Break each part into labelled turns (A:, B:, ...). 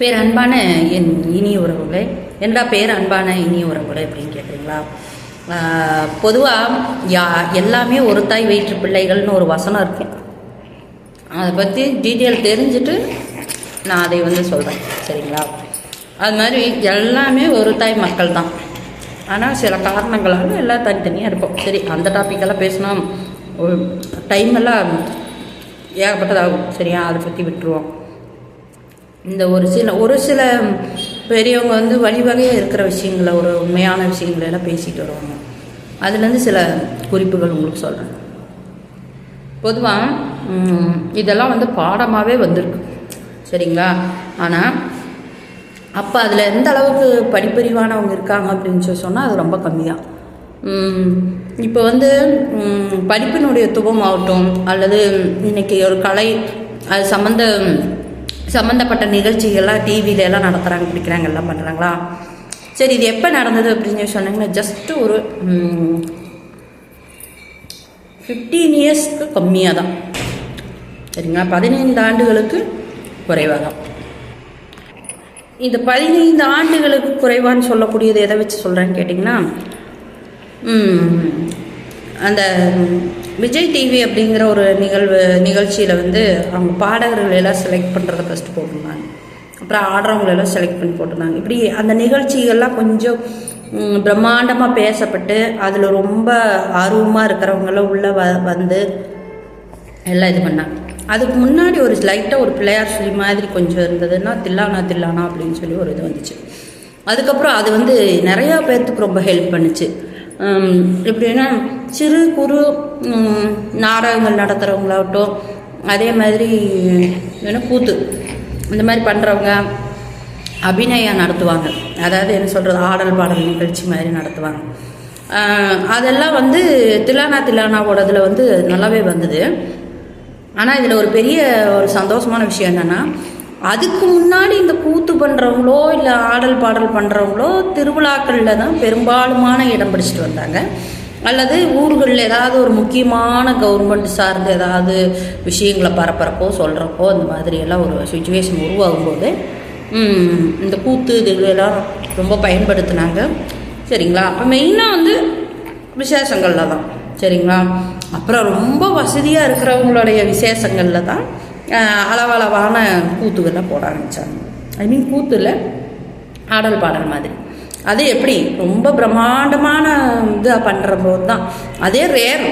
A: பேர் அன்பான என் இனிய உறவுகளே என்னடா பேர் அன்பான இனிய உறவுகளே அப்படின்னு கேட்குறீங்களா பொதுவாக யா எல்லாமே ஒரு தாய் வயிற்று பிள்ளைகள்னு ஒரு வசனம் இருக்கு. அதை பற்றி டீட்டெயில் தெரிஞ்சுட்டு நான் அதை வந்து சொல்கிறேன் சரிங்களா? அது மாதிரி எல்லாமே ஒரு தாய் மக்கள் தான். ஆனால் சில காரணங்களால் எல்லாம் தனித்தனியாக இருக்கும். சரி அந்த டாப்பிக்கெல்லாம் பேசினா டைம் எல்லாம் ஏகப்பட்டதாகும். சரியா? அதை பற்றி விட்டுருவோம். இந்த ஒரு சில ஒரு சில பெரியவங்க வந்து வழிவகையாக இருக்கிற விஷயங்களை ஒரு உண்மையான விஷயங்களை எல்லாம் பேசிட்டு வருவாங்க. அதுலேருந்து சில குறிப்புகள் உங்களுக்கு சொல்கிறேன் பொதுவாக இதெல்லாம் வந்து பாடமாகவே வந்திருக்கு. சரிங்களா? ஆனால் அப்போ அதில் எந்த அளவுக்கு படிப்பறிவானவங்க இருக்காங்க அப்படின்னு சொல்லி சொன்னால் அது ரொம்ப கம்மியாக இப்போ வந்து படிப்பினுடைய துவம் ஆகட்டும் அல்லது இன்றைக்கி ஒரு கலை அது சம்மந்த சம்மந்தப்பட்ட நிகழ்ச்சிகள்லாம் டிவியில எல்லாம் நடத்துகிறாங்க பிடிக்கிறாங்க எல்லாம் பண்ணுறாங்களா சரி இது எப்போ நடந்தது அப்படின்னு சொல்லி சொன்னாங்கன்னா ஜஸ்ட்டு ஒரு ஃபிஃப்டீன் இயர்ஸ்க்கு கம்மியாக தான் சரிங்களா? பதினைந்து ஆண்டுகளுக்கு குறைவாக தான் இந்த பதினைந்து ஆண்டுகளுக்கு குறைவான்னு சொல்லக்கூடியது எதை வச்சு சொல்கிறேன்னு கேட்டிங்கன்னா அந்த விஜய் டிவி அப்படிங்கிற ஒரு நிகழ்வு நிகழ்ச்சியில் வந்து அவங்க பாடகர்கள் எல்லாம் செலக்ட் பண்ணுறத ஃபஸ்ட்டு போட்டிருந்தாங்க. அப்புறம் ஆடுறவங்களெல்லாம் செலக்ட் பண்ணி போட்டிருந்தாங்க. இப்படி அந்த நிகழ்ச்சிகள்லாம் கொஞ்சம் பிரம்மாண்டமாக பேசப்பட்டு அதில் ரொம்ப ஆர்வமாக இருக்கிறவங்களாம் உள்ளே வ வந்து எல்லாம் இது பண்ணாங்க. அதுக்கு முன்னாடி ஒரு லைட்டாக ஒரு பிள்ளையார் சொல்லி மாதிரி கொஞ்சம் இருந்ததுன்னா தில்லானா தில்லானா அப்படின்னு சொல்லி ஒரு இது வந்துச்சு. அதுக்கப்புறம் அது வந்து நிறையா பேர்த்துக்கு ரொம்ப ஹெல்ப் பண்ணுச்சு. எப்படின்னா சிறு குறு நாடகங்கள் நடத்துகிறவங்களாகட்டும் அதே மாதிரி என்ன கூத்து. இந்த மாதிரி பண்ணுறவங்க அபிநயம் நடத்துவாங்க. அதாவது என்ன சொல்கிறது ஆடல் பாடல் நிகழ்ச்சி மாதிரி நடத்துவாங்க. அதெல்லாம் வந்து திலானா திலானாவோட இதில் வந்து நல்லாவே வந்தது. ஆனால் இதில் ஒரு பெரிய ஒரு சந்தோஷமான விஷயம் என்னென்னா அதுக்கு முன்னாடி இந்த கூத்து பண்ணுறவங்களோ இல்லை ஆடல் பாடல் பண்ணுறவங்களோ திருவிழாக்களில் தான் பெரும்பாலுமான இடம் பிடிச்சிட்டு வந்தாங்க. அல்லது ஊர்களில் ஏதாவது ஒரு முக்கியமான கவர்மெண்ட் சார்ந்த ஏதாவது விஷயங்களை பரப்புறப்போ சொல்கிறப்போ இந்த மாதிரியெல்லாம் ஒரு சுச்சுவேஷன் உருவாகும்போது இந்த கூத்து இதுலாம் ரொம்ப பயன்படுத்தினாங்க. சரிங்களா? அப்போ மெயினாக வந்து விசேஷங்களில் தான். சரிங்களா? அப்புறம் ரொம்ப வசதியாக இருக்கிறவங்களுடைய விசேஷங்களில் தான் அளவளவான கூத்துக்கள்லாம் போட ஆரம்பித்தாங்க ஐ மீன் கூத்துல ஆடல் பாடல் மாதிரி. அது எப்படி? ரொம்ப பிரம்மாண்டமான இதாக பண்ணுற போது தான். அதே ரேர்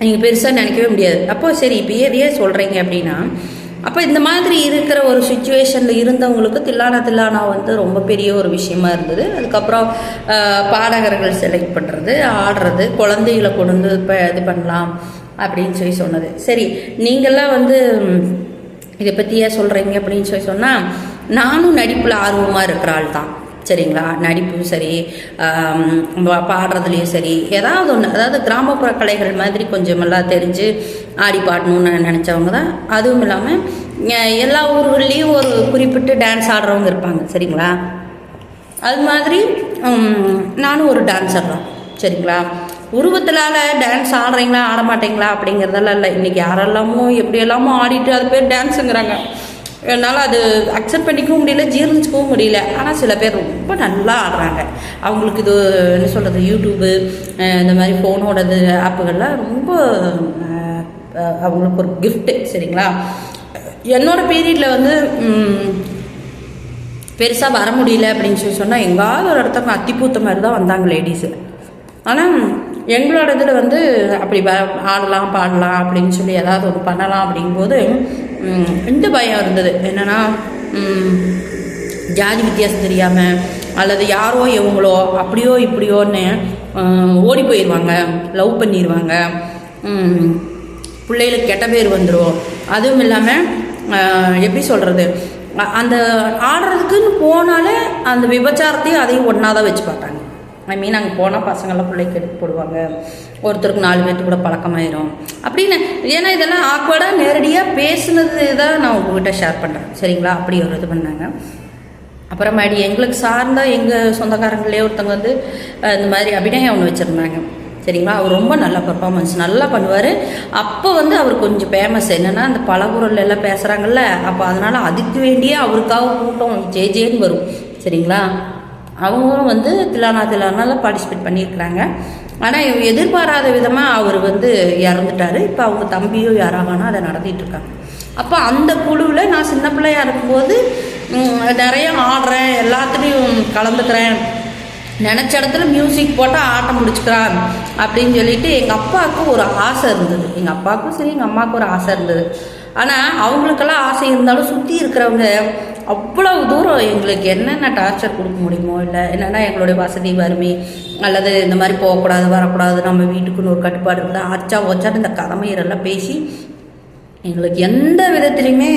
A: நீங்கள் பெருசாக நினைக்கவே முடியாது. அப்போ சரி இப்போ எதையே சொல்கிறீங்க அப்படின்னா அப்போ இந்த மாதிரி இருக்கிற ஒரு சுச்சுவேஷனில் இருந்தவங்களுக்கு தில்லானா தில்லானா வந்து ரொம்ப பெரிய ஒரு விஷயமா இருந்தது. அதுக்கப்புறம் பாடகர்கள் செலக்ட் பண்ணுறது ஆடுறது குழந்தைகளை கொண்டு வந்து இப்போ இது பண்ணலாம். அப்படின்னு சொல்லி சொன்னது. சரி நீங்கள்லாம் வந்து இதை பற்றி ஏன் சொல்கிறீங்க அப்படின்னு சொல்லி சொன்னால் நானும் நடிப்பில் ஆர்வமாக இருக்கிற ஆள் தான். சரிங்களா? நடிப்பும் சரி பாடுறதுலேயும் பாடுறதுலையும் சரி ஏதாவது ஒன்று அதாவது கிராமப்புற கலைகள் மாதிரி கொஞ்சமெல்லாம் தெரிஞ்சு ஆடி பாடணும்னு நினச்சவங்க தான். அதுவும் இல்லாமல் எல்லா ஊர்கள்லேயும் ஒரு குறிப்பிட்டு டான்ஸ் ஆடுறவங்க இருப்பாங்க. சரிங்களா? அது மாதிரி நானும் ஒரு டான்ஸர் தான். சரிங்களா? உருவத்தினால டான்ஸ் ஆடுறீங்களா ஆட மாட்டீங்களா அப்படிங்கிறதெல்லாம் இல்லை. இன்றைக்கி யாரெல்லாமோ எப்படியெல்லாமோ ஆடிட்டு அது பேர் டான்ஸுங்கிறாங்க என்னால் அது அக்செப்ட் பண்ணிக்கவும் முடியல ஜீர்ணிச்சிக்கவும் முடியல. ஆனால் சில பேர் ரொம்ப நல்லா ஆடுறாங்க. அவங்களுக்கு இது என்ன சொல்கிறது யூடியூப்பு இந்த மாதிரி ஃபோனோடது ஆப்புகள்லாம் ரொம்ப அவங்களுக்கு ஒரு கிஃப்ட்டு சரிங்களா? என்னோடய பீரியடில் வந்து பெருசாக வர முடியல அப்படின்னு சொல்லி சொன்னால் எங்காவது ஒரு இடத்துக்கு அத்திப்பூத்த மாதிரி தான் வந்தாங்க லேடிஸு ஆனால் எங்களோட இதில் வந்து அப்படி ஆடலாம் பாடலாம் அப்படின்னு சொல்லி ஏதாவது ஒன்று பண்ணலாம் அப்படிங்கும்போது ம், இந்த பயம் இருந்தது. என்னென்னா ஜாதி வித்தியாசம் தெரியாமல் அல்லது யாரோ இவங்களோ அப்படியோ இப்படியோன்னு ஓடி போயிடுவாங்க லவ் பண்ணிடுவாங்க பிள்ளைகளுக்கு கெட்ட பேர் வந்துடும் அதுவும் இல்லாமல் எப்படி சொல்கிறது அந்த ஆடுறதுக்குன்னு போனாலே அந்த விபச்சாரத்தையும் அதையும் ஒன்றா தான் வச்சு பார்த்தாங்க. ஐ மீன் அங்கே போனால் பசங்கள்லாம் பிள்ளைக்கு எடுத்து போடுவாங்க. ஒருத்தருக்கு நாலு பேர்த்து கூட பழக்கமாயிரும். அப்படின்னு ஏன்னா இதெல்லாம் ஆக்வர்டாக நேரடியாக பேசுனது தான் நான் உங்ககிட்ட ஷேர் பண்ணுறேன் சரிங்களா? அப்படி ஒரு இது பண்ணாங்க. அப்புறமாடி எங்களுக்கு சார்ந்த எங்கள் சொந்தக்காரங்களே ஒருத்தவங்க வந்து இந்த மாதிரி அபிநயம் ஒன்று வச்சுருந்தாங்க. சரிங்களா? அவர் ரொம்ப நல்ல பர்ஃபார்மன்ஸ் நல்லா பண்ணுவார். அப்போ வந்து அவர் கொஞ்சம் ஃபேமஸ் என்னென்னா அந்த பலகுரல் எல்லாம் பேசுகிறாங்கல்ல அப்போ அதனால் அதுக்கு வேண்டியே அவருக்காக கூட்டம் ஜே ஜேன்னு வரும். சரிங்களா? அவங்களும் வந்து தில்லானா தில்லானால பார்ட்டிசிபேட் பண்ணியிருக்கிறாங்க. ஆனால் எதிர்பாராத விதமாக அவர் வந்து இறந்துட்டார். இப்போ அவங்க தம்பியும் யாராகனா அதை நடத்திட்டு இருக்காங்க அப்போ அந்த குழுவில் நான் சின்ன பிள்ளையா இருக்கும்போது நிறைய ஆடுறேன் எல்லாத்துலேயும் கலந்துக்கிறேன். நினச்ச இடத்துல மியூசிக் போட்டால் ஆட்டம் முடிச்சுக்கிறான் அப்படின்னு சொல்லிட்டு எங்கள் அப்பாவுக்கு ஒரு ஆசை இருந்தது. எங்கள் அப்பாவுக்கும் சரி எங்கள் அம்மாவுக்கும் ஒரு ஆசை இருந்தது. ஆனால் அவங்களுக்கெல்லாம் ஆசை இருந்தாலும் சுற்றி இருக்கிறவங்க அவ்வளவு தூரம் எங்களுக்கு என்னென்ன டார்ச்சர் கொடுக்க முடியுமோ இல்லை என்னென்னா எங்களுடைய வசதி வறுமை அல்லது இந்த மாதிரி போகக்கூடாது வரக்கூடாது நம்ம வீட்டுக்குன்னு ஒரு கட்டுப்பாடு இருந்தால் ஆச்சா ஓச்சான்னு இந்த கடமையரெல்லாம் பேசி எங்களுக்கு எந்த விதத்துலையுமே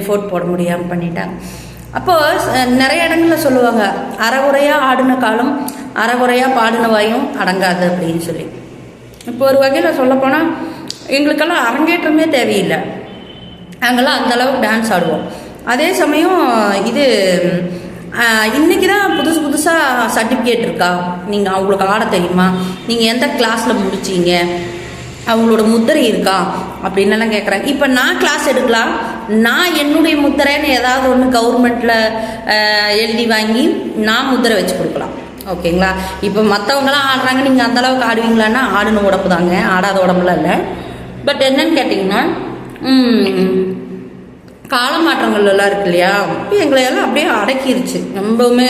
A: எஃபோர்ட் போட முடியாமல் பண்ணிட்டாங்க. அப்போது நிறைய இடங்களில் சொல்லுவாங்க அறகுறையாக ஆடின காலம் அறகுறையாக பாடின வாயும் அடங்காது அப்படின்னு சொல்லி. இப்போ ஒரு வகையில் சொல்லப்போனால் எங்களுக்கெல்லாம் அரங்கேற்றமே தேவையில்லை. நாங்கள்லாம் அந்தளவுக்கு டான்ஸ் ஆடுவோம். அதே சமயம் இது இன்றைக்கி தான் புதுசு புதுசாக சர்டிஃபிகேட் இருக்கா? நீங்கள் அவங்களுக்கு ஆட தெரியுமா? நீங்கள் எந்த கிளாஸில் முடிச்சீங்க? அவங்களோட முத்திரை இருக்கா? அப்படின்லாம் கேட்குறாங்க இப்போ நான் கிளாஸ் எடுக்கலாம். நான் என்னுடைய முத்திரைன்னு ஏதாவது ஒன்று கவர்மெண்ட்டில் எழுதி வாங்கி நான் முத்திரை வச்சு கொடுக்கலாம். ஓகேங்களா? இப்போ மற்றவங்களாம் ஆடுறாங்க. நீங்கள் அந்தளவுக்கு ஆடுவீங்களான்னா ஆடுன உடம்பு தாங்க ஆடாத உடம்புலாம் இல்லை. பட் என்னன்னு கேட்டிங்கன்னா கால மாற்றங்கள் எல்லாம் இருக்கு இல்லையா எங்களை எல்லாம் அப்படியே அடக்கிருச்சு. ரொம்பவுமே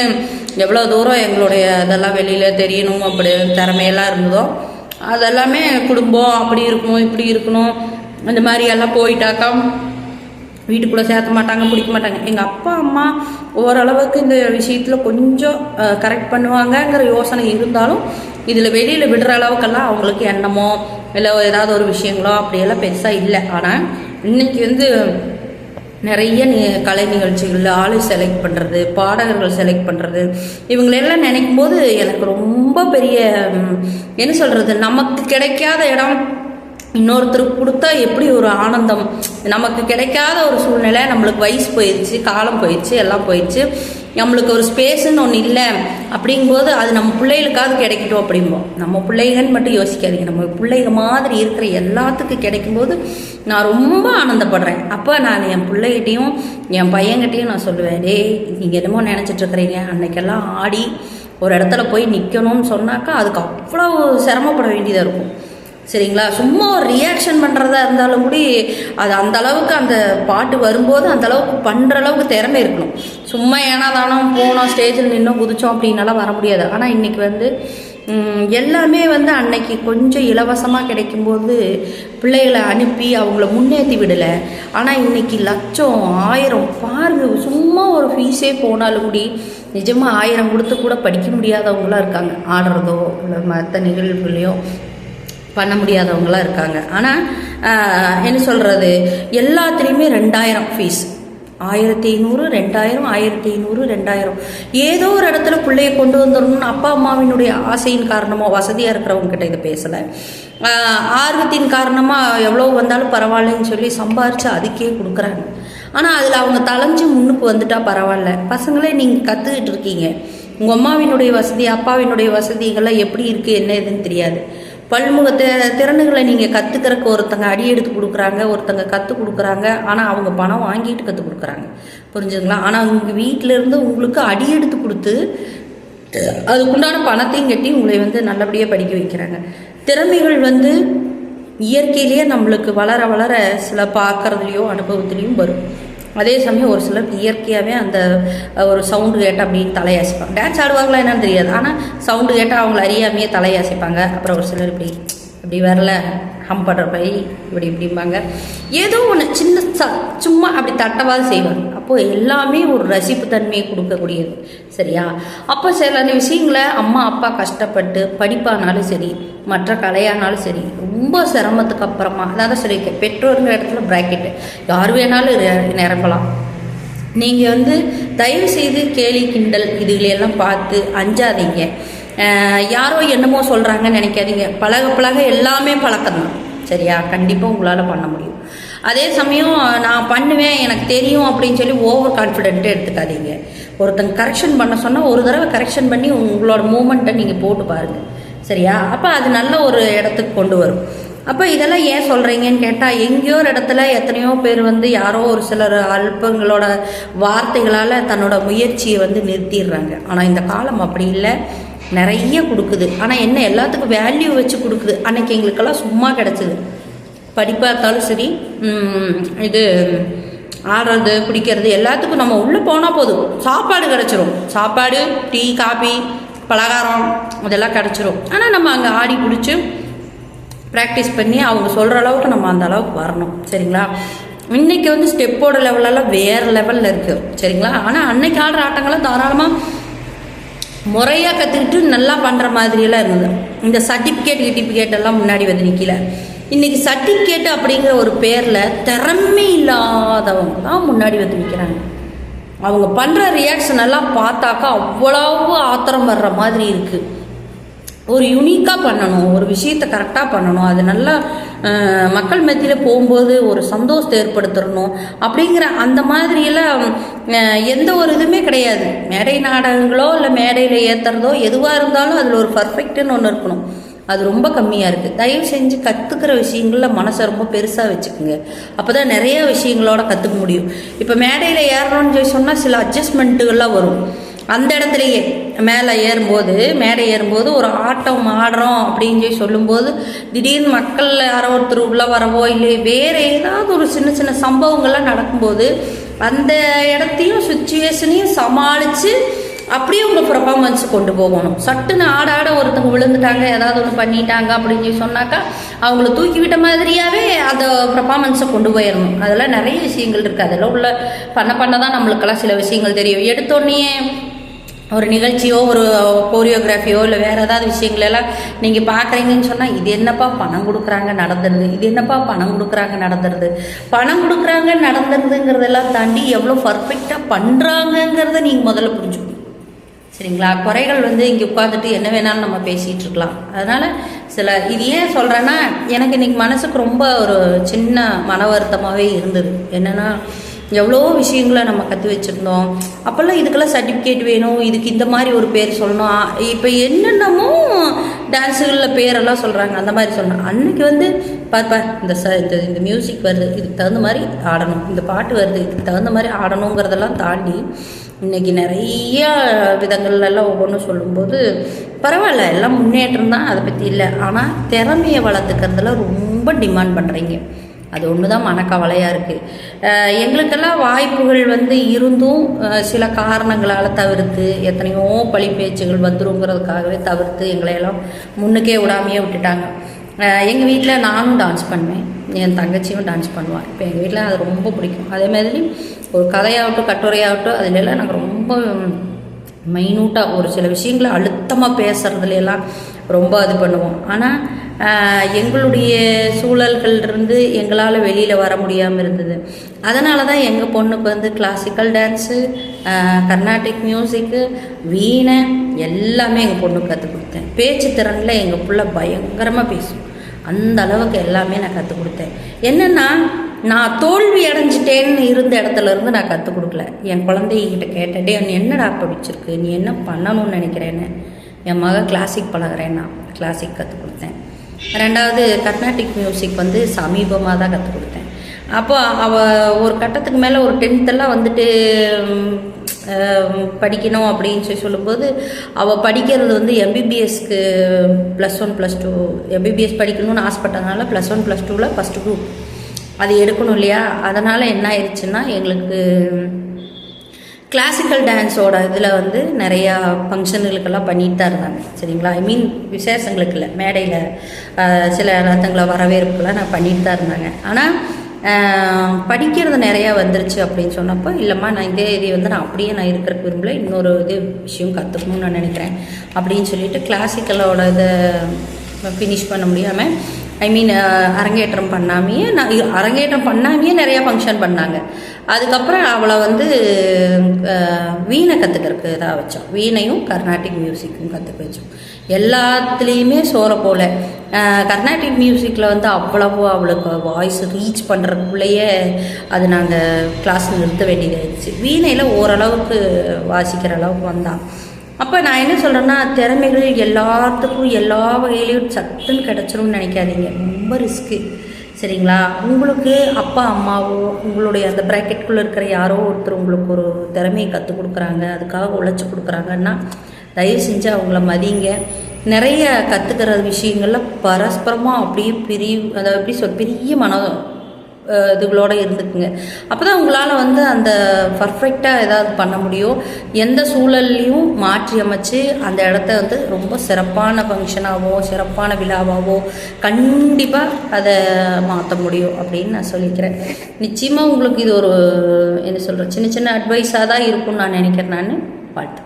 A: எவ்வளோ தூரம் எங்களுடைய இதெல்லாம் வெளியில் தெரியணும் அப்படி திறமையெல்லாம் இருந்ததோ அதெல்லாமே குடும்பம் அப்படி இருக்கணும் இப்படி இருக்கணும். இந்த மாதிரி எல்லாம் போயிட்டாக்கா வீட்டுக்குள்ளே சேர்த்த மாட்டாங்க பிடிக்க மாட்டாங்க. எங்கள் அப்பா அம்மா ஓரளவுக்கு இந்த விஷயத்தில் கொஞ்சம் கரெக்ட் பண்ணுவாங்கங்கிற யோசனை இருந்தாலும் இதில் வெளியில் விடுற அளவுக்கெல்லாம் அவங்களுக்கு எண்ணமோ இல்லை ஏதாவது ஒரு விஷயங்களோ அப்படியெல்லாம் பெருசாக இல்லை. ஆனால் இன்னைக்கு வந்து நிறைய கலை நிகழ்ச்சிகளில் ஆளை செலக்ட் பண்ணுறது பாடகர்கள் செலக்ட் பண்ணுறது இவங்களெல்லாம் நினைக்கும் போது எனக்கு ரொம்ப பெரிய என்ன சொல்கிறது நமக்கு கிடைக்காத இடம் இன்னொருத்தருக்கு கொடுத்தா எப்படி ஒரு ஆனந்தம்? நமக்கு கிடைக்காத ஒரு சூழ்நிலை நம்மளுக்கு வயசு போயிடுச்சு காலம் போயிடுச்சு எல்லாம் போயிடுச்சு. நம்மளுக்கு ஒரு ஸ்பேஸ்ன்னு ஒன்று இல்லை. அப்படிங்கும்போது அது நம்ம பிள்ளைகளுக்காவது கிடைக்கட்டும் அப்படிம்போம். நம்ம பிள்ளைங்கன்னு மட்டும் யோசிக்காதீங்க. நம்ம பிள்ளைங்க மாதிரி இருக்கிற எல்லாத்துக்கும் கிடைக்கும்போது நான் ரொம்ப ஆனந்தப்படுறேன். அப்போ நான் என் பிள்ளைகிட்டையும் என் பையன்கிட்டையும் நான் சொல்லுவேன் டேய் நீங்கள் என்னமோ நினச்சிட்ருக்குறீங்க அன்னைக்கெல்லாம் ஆடி ஒரு இடத்துல போய் நிற்கணும்னு சொன்னாக்கா அதுக்கு அவ்வளோ சிரமப்பட வேண்டியதாக இருக்கும். சரிங்களா? சும்மா ஒரு ரியாக்ஷன் பண்ணுறதா இருந்தாலும் கூட அது அந்த அளவுக்கு அந்த பாட்டு வரும்போது அந்த அளவுக்கு பண்ணுற அளவுக்கு திறமை இருக்கணும். சும்மா ஏனா தானோ போனோம் ஸ்டேஜில் நின்னோம் குதிச்சோம் அப்படின்னாலாம் வர முடியாது. ஆனால் இன்றைக்கி வந்து எல்லாமே வந்து அன்னைக்கு கொஞ்சம் இலவசமாக கிடைக்கும்போது பிள்ளைகளை அனுப்பி அவங்கள முன்னேற்றி விடலை. ஆனால் இன்னைக்கு லட்சம் ஆயிரம் பாருங்க சும்மா ஒரு ஃபீஸே போனாலும் கூடி நிஜமாக ஆயிரம் கொடுத்து கூட படிக்க முடியாதவங்களாம் இருக்காங்க. ஆடுறதோ இல்லை மற்ற நிகழ்வுகளையோ பண்ண முடியாதவங்களாம் இருக்காங்க. ஆனால் என்ன சொல்கிறது எல்லாத்துலேயுமே ரெண்டாயிரம் ஃபீஸ் ஆயிரத்தி ஐநூறு ரெண்டாயிரம் ஆயிரத்தி ஐநூறு ரெண்டாயிரம். ஏதோ ஒரு இடத்துல பிள்ளைய கொண்டு வந்துடணும்னு அப்பா அம்மாவினுடைய ஆசையின் காரணமாக வசதியாக இருக்கிறவங்க கிட்ட இதை பேசலை. ஆர்வத்தின் காரணமாக எவ்வளோ வந்தாலும் பரவாயில்லன்னு சொல்லி சம்பாரித்து அதுக்கே கொடுக்குறாங்க. ஆனால் அதில் அவங்க தலைஞ்சு முன்னுக்கு வந்துட்டா பரவாயில்ல. பசங்களே நீங்கள் கற்றுக்கிட்டு இருக்கீங்க. உங்கள் அம்மாவினுடைய வசதி அப்பாவினுடைய வசதிகள்லாம் எப்படி இருக்குது என்ன ஏதுன்னு தெரியாது. பல்முக தி திறனுகளை நீங்கள் கற்றுக்கிறக்கு ஒருத்தங்க அடி எடுத்து கொடுக்குறாங்க ஒருத்தங்க கற்றுக் கொடுக்குறாங்க ஆனால் அவங்க பணம் வாங்கிட்டு கற்றுக் கொடுக்குறாங்க. புரிஞ்சுதுங்களா? ஆனால் உங்கள் வீட்டிலேருந்து உங்களுக்கு அடி எடுத்து கொடுத்து அதுக்குண்டான பணத்தையும் கட்டி உங்களை வந்து நல்லபடியாக படிக்க வைக்கிறாங்க. திறமைகள் வந்து இயற்கையிலேயே நம்மளுக்கு வளர வளர சில பார்க்குறதுலையோ அனுபவத்துலேயும் வரும். அதே சமயம் ஒரு சிலர் இயற்கையாகவே அந்த ஒரு சவுண்டு கேட்டால் அப்படின்னு தலையாசிப்பாங்க. டான்ஸ் ஆடுவாங்களா என்னன்னு தெரியாது. ஆனால் சவுண்டு கேட்டால் அவங்கள அறியாமையே தலையாசிப்பாங்க. அப்புறம் ஒரு சிலர் இப்படி இப்படி வரல. ஹம் படுற பை இப்படி இப்படிம்பாங்க. ஏதோ ஒன்று சின்ன ச சும்மா அப்படி தட்டவாது செய்வாங்க. அப்போது எல்லாமே ஒரு ரசிப்பு தன்மையை கொடுக்கக்கூடியது. சரியா? அப்போ சில விஷயங்களை அம்மா அப்பா கஷ்டப்பட்டு படிப்பானாலும் சரி மற்ற கலையானாலும் சரி ரொம்ப சிரமத்துக்கு அப்புறமா அதாவது சொல்லியிருக்கேன் பெற்றோருங்கிற இடத்துல ப்ராக்கெட்டு யார் வேணாலும் நிரப்பலாம். நீங்கள் வந்து தயவு செய்து கேலி கிண்டல் இதுகளையெல்லாம் பார்த்து அஞ்சாதீங்க. யாரோ என்னமோ சொல்கிறாங்கன்னு நினைக்காதீங்க. பழக பழக எல்லாமே பழக்கம்தான் சரியா? கண்டிப்பாக உங்களால் பண்ண முடியும். அதே சமயம் நான் பண்ணுவேன் எனக்கு தெரியும் அப்படின்னு சொல்லி ஓவர் கான்ஃபிடென்ட்டே எடுத்துக்காதீங்க. ஒருத்தங்க கரெக்ஷன் பண்ண சொன்னால் ஒரு தடவை கரெக்ஷன் பண்ணி உங்களோட மூமெண்ட்டை நீங்கள் போட்டு பாருங்கள் சரியா? அப்போ அது நல்ல ஒரு இடத்துக்கு கொண்டு வரும். அப்போ இதெல்லாம் ஏன் சொல்கிறீங்கன்னு கேட்டால் எங்கேயோ ஒரு இடத்துல எத்தனையோ பேர் வந்து யாரோ ஒரு சிலர் அல்பங்களோட வார்த்தைகளால் தன்னோட முயற்சியை வந்து நிறுத்திடுறாங்க. ஆனால் இந்த காலம் அப்படி இல்லை. நிறைய கொடுக்குது. ஆனால் என்ன எல்லாத்துக்கும் வேல்யூ வச்சு கொடுக்குது. அன்னைக்கு எங்களுக்கெல்லாம் சும்மா கிடச்சிது. படிப்பாக இருந்தாலும் சரி இது ஆடுறது குடிக்கிறது எல்லாத்துக்கும் நம்ம உள்ளே போனால் போதும். சாப்பாடு கிடச்சிரும். சாப்பாடு டீ காபி பலகாரம் அதெல்லாம் கிடச்சிரும். ஆனால் நம்ம அங்கே ஆடி பிடிச்சி ப்ராக்டிஸ் பண்ணி அவங்க சொல்கிற அளவுக்கு நம்ம அந்த அளவுக்கு வரணும். சரிங்களா? இன்றைக்கி வந்து ஸ்டெப்போட லெவலெல்லாம் வேறு லெவலில் இருக்குது சரிங்களா? ஆனால் அன்னைக்கு ஆடுற ஆட்டங்கள்லாம் தாராளமாக முறையாக கற்றுக்கிட்டு நல்லா பண்ணுற மாதிரியெல்லாம் இருந்தது. இந்த சர்டிஃபிகேட் கிட்டிஃபிகேட் எல்லாம் முன்னாடி வந்து நிற்கல இன்னைக்கு சர்டிஃபிகேட் அப்படிங்கிற ஒரு பேரில் திறமை இல்லாதவங்க தான் முன்னாடி வந்து நிற்கிறாங்க அவங்க பண்ணுற ரியாக்ஷன் எல்லாம் பார்த்தாக்கா அவ்வளவு ஆத்திரம் வர்ற மாதிரி இருக்குது ஒரு யுனிக்காக பண்ணணும் ஒரு விஷயத்தை கரெக்டாக பண்ணணும். அது நல்லா மக்கள் மத்தியில் போகும்போது ஒரு சந்தோஷத்தை ஏற்படுத்தணும். அப்படிங்கிற அந்த மாதிரியெல்லாம் எந்த ஒரு இதுவுமே கிடையாது. மேடை நாடகங்களோ இல்லை மேடையில் ஏற்றுறதோ எதுவாக இருந்தாலும் அதில் ஒரு பர்ஃபெக்ட்டுன்னு ஒன்று இருக்கணும். அது ரொம்ப கம்மியாக இருக்குது தயவு செஞ்சு கற்றுக்கிற விஷயங்களில் மனசை ரொம்ப பெருசாக வச்சுக்கோங்க. அப்போ தான் நிறைய விஷயங்களோட கற்றுக்க முடியும். இப்போ மேடையில் ஏறணும்னு சொல்லி சொன்னால் சில அட்ஜஸ்ட்மெண்ட்டுகள்லாம் வரும். அந்த இடத்துலையே மேலே ஏறும்போது மேடை ஏறும்போது ஒரு ஆட்டம் ஆடுறோம் அப்படின்னு சொல்லி சொல்லும்போது திடீர்னு மக்கள் யாரோ ஒருத்தர் உள்ளே வரவோ இல்லை வேறு ஏதாவது ஒரு சின்ன சின்ன சம்பவங்கள்லாம் நடக்கும்போது அந்த இடத்தையும் சுச்சுவேஷனையும் சமாளித்து அப்படியே உங்கள் பர்ஃபார்மன்ஸ் கொண்டு போகணும். சட்டுன்னு ஆட ஆட ஒருத்தவங்க விழுந்துட்டாங்க ஏதாவது ஒன்று பண்ணிட்டாங்க அப்படின்னு சொல்லி சொன்னாக்கா அவங்கள தூக்கி விட்ட மாதிரியாகவே அந்த பர்ஃபார்மன்ஸை கொண்டு போயிடணும். அதெல்லாம் நிறைய விஷயங்கள் இருக்குது அதெல்லாம் உள்ள பண்ண பண்ண தான் நம்மளுக்கெல்லாம் சில விஷயங்கள் தெரியும். எடுத்தோடனே ஒரு நிகழ்ச்சியோ ஒரு கோரியோகிராஃபியோ இல்லை வேறு ஏதாவது விஷயங்களெல்லாம் நீங்கள் பார்க்குறீங்கன்னு சொன்னால் இது என்னப்பா பணம் கொடுக்குறாங்க நடந்துருது. இது என்னப்பா பணம் கொடுக்குறாங்க நடந்துருது. பணம் கொடுக்குறாங்க நடந்துருதுங்கிறதெல்லாம் தாண்டி எவ்வளோ பர்ஃபெக்டாக பண்ணுறாங்கங்கிறத நீங்கள் முதல்ல புரிஞ்சுக்கணும். சரிங்களா? குறைகள் வந்து இங்கே உட்காந்துட்டு என்ன வேணாலும் நம்ம பேசிகிட்டு இருக்கலாம். அதனால் சில இது ஏன் சொல்கிறேன்னா எனக்கு இன்றைக்கி மனசுக்கு ரொம்ப ஒரு சின்ன மன வருத்தமாகவே இருந்தது. என்னென்னா எவ்வளோ விஷயங்களை நம்ம கற்று வச்சுருந்தோம். அப்போல்லாம் இதுக்கெல்லாம் சர்டிஃபிகேட் வேணும் இதுக்கு இந்த மாதிரி ஒரு பேர் சொல்லணும். இப்போ என்னென்னமோ டான்ஸுகளில் பேரெல்லாம் சொல்கிறாங்க அந்த மாதிரி சொல்லணும் அன்னைக்கு வந்து பார்ப்பா இந்த ச இந்த இந்த மியூசிக் வருது இதுக்கு தகுந்த மாதிரி ஆடணும். இந்த பாட்டு வருது இதுக்கு தகுந்த மாதிரி ஆடணுங்கிறதெல்லாம் தாண்டி இன்னைக்கு நிறைய விதங்கள்லாம் ஒவ்வொன்றும் சொல்லும்போது பரவாயில்ல எல்லாம் முன்னேற்றம் தான் அதை பற்றி இல்லை. ஆனால் திறமையை வளர்த்துக்கிறதுல ரொம்ப டிமாண்ட் பண்ணுறீங்க அது ஒன்று தான் மனக்கவலையாக இருக்குது எங்களுக்கெல்லாம் வாய்ப்புகள் வந்து இருந்தும் சில காரணங்களால் தவிர்த்து எத்தனையோ பழி பேச்சுகள் வந்துருங்கிறதுக்காகவே தவிர்த்து எங்களையெல்லாம் முன்னுக்கே விடாமையே விட்டுட்டாங்க. எங்கள் வீட்டில் நானும் டான்ஸ் பண்ணுவேன். என் தங்கச்சியும் டான்ஸ் பண்ணுவாள் இப்போ எங்கள் வீட்டில் அது ரொம்ப பிடிக்கும். அதே மாதிரி ஒரு கதையாகட்டும் கட்டுரையாகட்டும் அதிலெல்லாம் நாங்கள் ரொம்ப மைனூட்டாக ஒரு சில விஷயங்களை அழுத்தமாக பேசுறதுல எல்லாம் ரொம்ப இது பண்ணுவோம். ஆனால் எங்களுடைய சூழல்கள் இருந்து எங்களால் வெளியில் வர முடியாமல் இருந்தது. அதனால தான் எங்கள் பொண்ணுக்கு வந்து கிளாசிக்கல் டான்ஸு கர்நாடிக் மியூசிக்கு வீணை எல்லாமே எங்கள் பொண்ணுக்கு கற்றுக் கொடுத்தேன். பேச்சு திறனில் எங்கள் பிள்ளை பயங்கரமாக பேசும். அந்த அளவுக்கு எல்லாமே நான் கற்றுக் கொடுத்தேன். என்னென்னா நான் தோல்வி அடைஞ்சிட்டேன்னு இருந்த இடத்துல இருந்து நான் கற்றுக் கொடுக்கல. என் குழந்தைகிட்ட கேட்டேன் டே நீ என்னடா பிடிச்சிருக்கு நீ என்ன பண்ணணும்னு நினைக்கிறேன்னு? என் மக கிளாசிக் பழகிறேன் நான். கிளாசிக் கற்றுக் கொடுத்தேன். ரெண்டாவது கர்நாடிக் மியூசிக் வந்து சமீபமாக தான் கற்றுக் கொடுத்தேன். அப்போ அவள் ஒரு கட்டத்துக்கு மேலே ஒரு டென்த்தெல்லாம் வந்துட்டு படிக்கணும் அப்படின்னு சொல்லி சொல்லும்போது அவள் படிக்கிறது வந்து எம்பிபிஎஸ்க்கு plus one plus two MBBS படிக்கணும்னு ஆசைப்பட்டதுனால ப்ளஸ் ஒன் ப்ளஸ் டூவில் ஃபஸ்ட்டு குரூப் அது எடுக்கணும் இல்லையா? அதனால் என்ன ஆயிடுச்சுன்னா எங்களுக்கு கிளாசிக்கல் டான்ஸோட இதில் வந்து நிறையா ஃபங்க்ஷனுகளுக்கெல்லாம் பண்ணிட்டு தான் இருந்தாங்க சரிங்களா? ஐ மீன் விசேஷங்களுக்கு இல்லை மேடையில் சில ரத்தங்களை வரவேற்புலாம் நான் பண்ணிட்டு தான் இருந்தாங்க. ஆனால் படிக்கிறது நிறையா வந்துருச்சு அப்படின்னு சொன்னப்போ இல்லைம்மா நான் இதே இது வந்து நான் அப்படியே நான் இருக்கிற விரும்பல இன்னொரு இது விஷயம் கற்றுக்கணும்னு நான் நினைக்கிறேன் அப்படின்னு சொல்லிட்டு கிளாசிக்கலோட இதை ஃபினிஷ் பண்ண முடியாமல் ஐ மீன் அரங்கேற்றம் பண்ணாமையே நான் அரங்கேற்றம் பண்ணாமையே நிறையா ஃபங்க்ஷன் பண்ணாங்க. அதுக்கப்புறம் அவளை வந்து வீணை கற்றுக்கிறதுக்கு இதாக வச்சோம். வீணையும் கர்நாடிக் மியூசிக்கும் கற்றுக்க வச்சோம். எல்லாத்துலேயுமே சோற போல. கர்நாட்டிக் கர்நாடிக் மியூசிக்கில் வந்து அவ்வளவோ அவளுக்கு வாய்ஸ் ரீச் பண்ணுறதுக்குள்ளேயே அது நாங்கள் கிளாஸ் நிறுத்த வேண்டியதாகிடுச்சு வீணையில் ஓரளவுக்கு வாசிக்கிற அளவுக்கு வந்தான் அப்போ நான் என்ன சொல்கிறேன்னா திறமைகள் எல்லாத்துக்கும் எல்லா வகையிலையும் சத்துன்னு கிடச்சிரும்னு நினைக்காதீங்க. ரொம்ப ரிஸ்க்கு சரிங்களா? உங்களுக்கு அப்பா அம்மாவோ உங்களுடைய அந்த ப்ராக்கெட்குள்ளே இருக்கிற யாரோ ஒருத்தர் உங்களுக்கு ஒரு திறமையை கற்றுக் கொடுக்குறாங்க அதுக்காக உழைச்சி கொடுக்குறாங்கன்னா தயவு செஞ்சு அவங்கள மதிங்க. நிறைய கற்றுக்கிற விஷயங்கள்ல பரஸ்பரமாக அப்படியே பிரி அதாவது எப்படி சொல் பெரிய மன இதுகளோட இருந்துக்குங்க. அப்போ தான் உங்களால் வந்து அந்த பர்ஃபெக்டாக ஏதாவது பண்ண முடியும். எந்த சூழல்லையும் மாற்றி அமைச்சு அந்த இடத்த வந்து ரொம்ப சிறப்பான ஃபங்க்ஷனாகவோ சிறப்பான விழாவாகவோ கண்டிப்பாக அதை மாற்ற முடியும் அப்படின்னு நான் சொல்லிக்கிறேன். நிச்சயமாக உங்களுக்கு இது ஒரு என்ன சொல்கிற சின்ன சின்ன அட்வைஸாக தான் இருக்கும்னு நான் நினைக்கிறேன் நான். வாழ்த்து